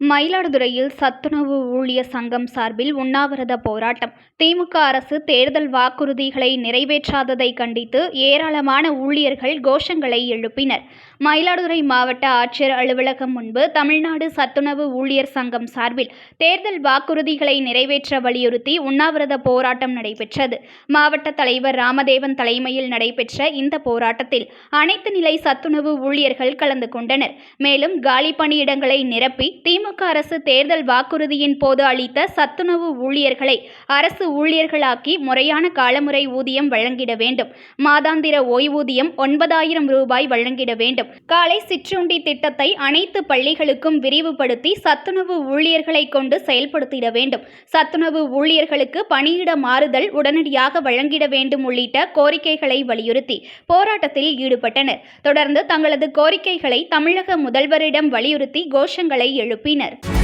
மயிலாடுதுறையில் சத்துணவு ஊழியர் சங்கம் சார்பில் உண்ணாவிரத போராட்டம். திமுக அரசு தேர்தல் வாக்குறுதிகளை நிறைவேற்றாததை கண்டித்து ஏராளமான ஊழியர்கள் கோஷங்களை எழுப்பினர். மயிலாடுதுறை மாவட்ட ஆட்சியர் அலுவலகம் முன்பு தமிழ்நாடு சத்துணவு ஊழியர் சங்கம் சார்பில் தேர்தல் வாக்குறுதிகளை நிறைவேற்ற வலியுறுத்தி உண்ணாவிரத போராட்டம் நடைபெற்றது. மாவட்ட தலைவர் ராமதேவன் தலைமையில் நடைபெற்ற இந்த போராட்டத்தில் அனைத்து நிலை சத்துணவு ஊழியர்கள் கலந்து கொண்டனர். மேலும் காலி பணியிடங்களை நிரப்பி திமுக அரசு தேர்தல் வாக்குறுதியின் போது அளித்த சத்துணவு ஊழியர்களை அரசு ஊழியர்களாக்கி முறையான காலமுறை ஊதியம் வழங்கிட வேண்டும். மாதாந்திர ஓய்வூதியம் ஒன்பதாயிரம் ரூபாய் வழங்கிட வேண்டும். காலை சிற்றுண்டி திட்டத்தை அனைத்து பள்ளிகளுக்கும் விரிவுபடுத்தி சத்துணவு ஊழியர்களை கொண்டு செயல்படுத்திட வேண்டும். சத்துணவு ஊழியர்களுக்கு பணியிட மாறுதல் உடனடியாக வழங்கிட வேண்டும் உள்ளிட்ட கோரிக்கைகளை வலியுறுத்தி போராட்டத்தில் ஈடுபட்டனர். தொடர்ந்து தங்களது கோரிக்கைகளை தமிழக முதல்வரிடம் வலியுறுத்தி கோஷங்களை எழுப்பினர். கூறினர்